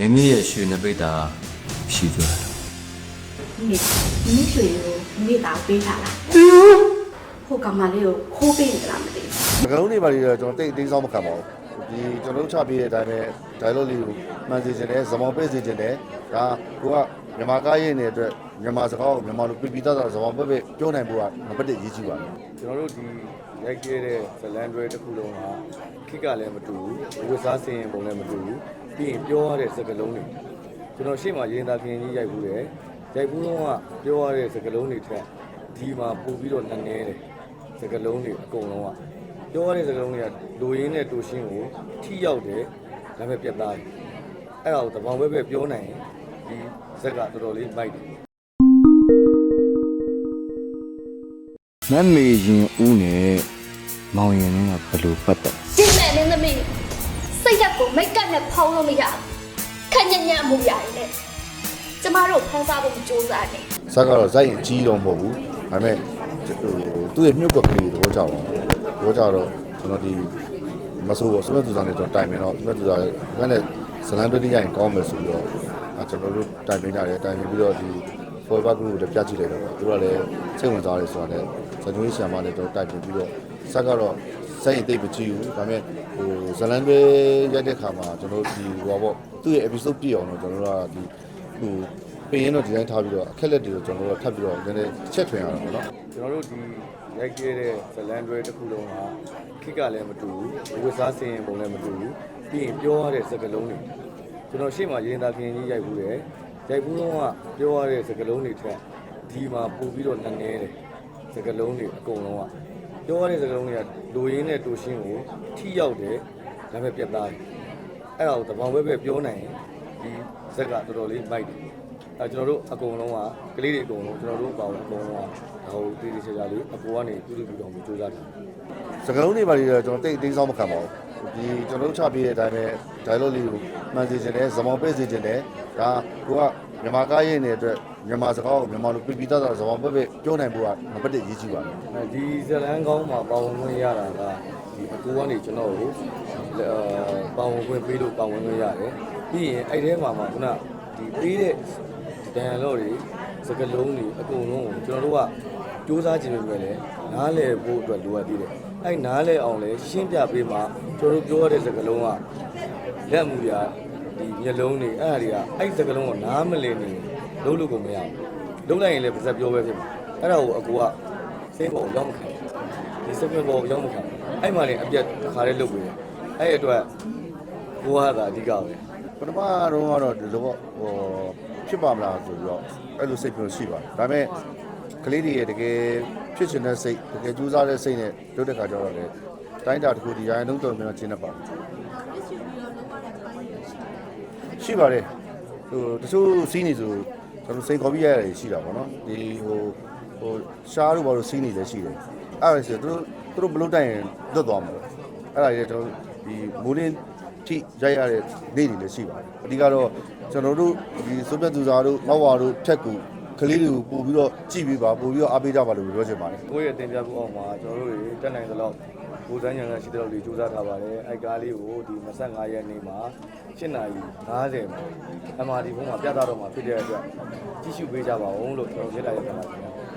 မင်းမရဲ့ရွှေနှပိတ်တာရှိသွားတယ်ဒီနေ့ဒီနေ့ရွှေကိုဒီနေ့တာပေးထားလားဟိုကောင်မလေးကိုခိုးပေးနေလားမသိဘူး။ငကလုံးတွေပါလေတော့ကျွန်တော်တိတ်အသေးစားမခံပါဘူး။ဒီကျွန်တော်တို့ချပြတဲ့အတိုင်းပဲ dialogue လေးကိုမှန်စေချင်တယ်၊ဇမောင်ပေးစေချင်တယ်။ဒါကိုကမြန်မာကားရင်းတဲ့အတွက်မြန်မာစကားကိုမြန်မာလိုပြပြသားသားဇမောင်ပဲပဲပြောနိုင်ဖို့ကမပတ်တဲ့ရည်ကြီးပါတယ်။ကျွန်တော်တို့ဒီရိုက်ခဲ့တဲ့ဇလန်တွဲတစ်ခုလုံးကခိကလည်းမတူဘူးဝတ်စားစင်ရင်ပုံလည်းမတူဘူး ပြီးရင်ပြောရတဲ့စကားလုံးတွေကျွန်တော်ရှေ့မှာရင်သာခင်ကြီးရိုက်ဘူးတယ်ရိုက်ဘူးတော့ကပြောရတဲ့စကားလုံးတွေထက်ဒီမှာပို့ပြီးတော့နည်းနည်းတယ်စကားလုံးတွေအကုန်လုံးကပြောရတဲ့စကားလုံးတွေကလူရင်းနဲ့တူရှင်းကိုထိရောက်တယ်ဒါပေမဲ့ပြတ်သားတယ်အဲ့ဒါကိုတဘောင်ပဲပဲပြောနိုင်ရင်ဒီဇက်ကတော်တော်လေးမိုက်တယ်မမ်မေရင်ဦးနဲ့မောင်ရင်ကဘယ်လိုပတ်သက်ကျင်းမဲ့နင်းသမီး စိတ်ဓာတ်ကိုမိတ်ကပ်နဲ့ဖောင်းလို့မရဘူးခက်ညံ့ညံ့မှုရတယ်လေကျမတို့ဖန်ဆာဖို့ကြိုးစားနေဇက်ကတော့ဇက်ရင်ကြီးတော့မဟုတ်ဘူးဒါပေမဲ့ဟိုသူ့ရဲ့မြုပ်ကွက်ကလေးတော့ကြောက်တော့ကြောက်တော့ကျွန်တော်ဒီမဆိုးဘောစမတ်သူစားနဲ့တော့တိုင်မယ်တော့စမတ်သူစားကလည်းဇလန်တွဲရရင်ကောင်းမယ်ဆိုပြီးတော့အဲကျွန်တော်တို့တိုင်ပင်ကြတယ်တိုင်ပင်ပြီးတော့ဒီ forever group ကိုလည်းပြကြည့်လိုက်တော့သူကလည်းစိတ်ဝင်စားတယ်ဆိုတာနဲ့ဇန်နဝါရီဆရာမနဲ့တော့တိုင်ပင်ပြီးတော့ဇက်ကတော့ ဇက်ရင်တိတ်မကြည့်ဘူးဒါပေမဲ့ဟိုဇလန်တွဲရိုက်တဲ့ခါမှာကျွန်တော်ဒီဟိုပါပေါ့သူ့ရဲ့ episode ပြည့်အောင်တော့ကျွန်တော်တို့ကဒီဟိုပြင်ရင်တော့ဒီတိုင်းထားပြီးတော့အခက်လက်တွေကိုကျွန်တော်တို့ထပ်ပြီးတော့နည်းနည်းချက်ထွင်ရတာပေါ့နော်ကျွန်တော်တို့ဒီရိုက်ခဲ့တဲ့ဇလန်တွဲတစ်ခုလုံးကခိကလည်းမတူဘူးဝတ်စားစင်ရင်ပုံလည်းမတူဘူးပြီးရင်ပြောရတဲ့စကားလုံးတွေကျွန်တော်ရှေ့မှာရင်သာခင်ကြီးရိုက်ဘူးတယ်ရိုက်ဘူးတော့ကပြောရတဲ့စကားလုံးတွေထက်ဒီမှာပို့ပြီးတော့နည်းနည်းတယ်စကားလုံးတွေအကုန်လုံးက ပြောရတဲ့စကားလုံးတွေကလူရင်းနဲ့တူရှင်းကိုထိရောက်တယ်ဒါပေမဲ့ပြတ်သားတယ်အဲ့ဒါကိုတဘောင်ပဲပဲပြောနိုင်ရင်ဒီဇက်ကတော်တော်လေးမိုက်တယ်အဲကျွန်တော်တို့အကုန်လုံးကကလေးတွေအကုန်လုံးကျွန်တော်တို့ပါဝင်အကုန်လုံးကဒါကိုတည်တည်ချာချာလေးအပေါ်ကနေပြုလုပ်ပြီးတော့ကြိုးစားတယ်စကလုံးတွေပါလေတော့ကျွန်တော်တိတ်အသေးစားမခံပါဘူးဒီကျွန်တော်တို့ချပြတဲ့အတိုင်းပဲ dialogue လေးကိုမှန်စေချင်တယ်ဇမောင်ပေးစေချင်တယ်ဒါကိုကမြန်မာကားရင်းတဲ့အတွက် မြန်မာစကားကိုမြန်မာလိုပြပြသားသားဇမောင်ပဲပဲပြောနိုင်ဖို့ကမပတ်တဲ့ရည်ကြီးပါတယ်အဲဒီဇလန်းကောင်းမှာပါဝင်ခွင့်ရတာကဒီအကူကနေကျွန်တော်ကိုအာပါဝင်ခွင့်ပေးလို့ပါဝင်ခွင့်ရတယ်ပြီးရင်အဲ့ထဲမှာမှခုနဒီပေးတဲ့ဒန်လော့တွေစကလုံးတွေအကုန်လုံးကိုကျွန်တော်တို့ကစူးစမ်းခြင်းပဲလေနားလည်ဖို့အတွက်လိုအပ်သေးတယ်အဲ့နားလည်အောင်လဲရှင်းပြပေးမှကျွန်တော်တို့ပြောရတဲ့စကလုံးကလက်မှုပြဒီမျက်လုံးတွေအဲ့အရာတွေကအဲ့စကလုံးကိုနားမလည်နေ လုံးလို့ကိုမရဘူးလုံးလိုက်ရင်လည်းပါဇက်ပြောပဲဖြစ်မှာအဲ့ဒါကိုအကူကစိတ်ပေါ်ရောက်မခံဒီစက်ပြပေါ်ရောက်မခံအဲ့မှလည်းအပြတ်တစ်ခါလေးလုပ်ပြီးတယ်အဲ့အတွက်ဘဝကအဓိကပဲပထမတော့ကတော့ဒီလိုပေါ့ဟိုဖြစ်ပါမလားဆိုပြီးတော့အဲ့လိုစိတ်ပြောရှိပါတယ်ဒါပေမဲ့ကလေးတွေရဲ့တကယ်ဖြစ်ချင်တဲ့စိတ်တကယ်ကြိုးစားတဲ့စိတ်နဲ့လုပ်တဲ့ခါကျတော့လေတိုင်းတာတစ်ခုဒီရိုင်းလုံးတော်များကျင်းနေပါရှိပါတယ်ဟိုတချို့စီးနေဆို ကျွန်တော်စိတ်ခေါ်ပြီးရရတယ်ရှိတာပေါ့နော်ဒီဟိုဟိုရှားတို့ဘာလို့စီးနေလဲရှိတယ်အဲ့ဒါဆိုသူတို့သူတို့ဘလို့တိုင်ရင်လွတ်သွားမှာအဲ့ဒါကြီးကျွန်တော်ဒီမိုးလင်းထိရိုက်ရတဲ့နေ့တွေလည်းရှိပါတယ်အဓိကတော့ကျွန်တော်တို့ဒီစိုးပြတ်သူစားတို့မောက်ဝါတို့ဖြတ်ကူကလေးတွေကိုပို့ပြီးတော့ကြည့်ပြီးပါပို့ပြီးတော့အားပေးကြပါလို့ပြောချင်ပါတယ်ကိုယ့်ရဲ့တင်ပြမှုအောင်မှာကျွန်တော်တို့တွေတက်နိုင်သလောက် ကိုယ်စမ်းဉာဏ်ကရှိတဲ့လောက်တွေစူးစမ်းထားပါတယ်အဲ့ကားလေးကိုဒီ25ရက်နေ့မှာ7နာရီ50မှာ MRT ဘုံမှာပြသတော့မှာဖြစ်တဲ့အတွက်ကြည့်ရှုပေးကြပါဦးလို့ကျွန်တော်မြတ်တာရက်ပါတယ်ခင်ဗျာ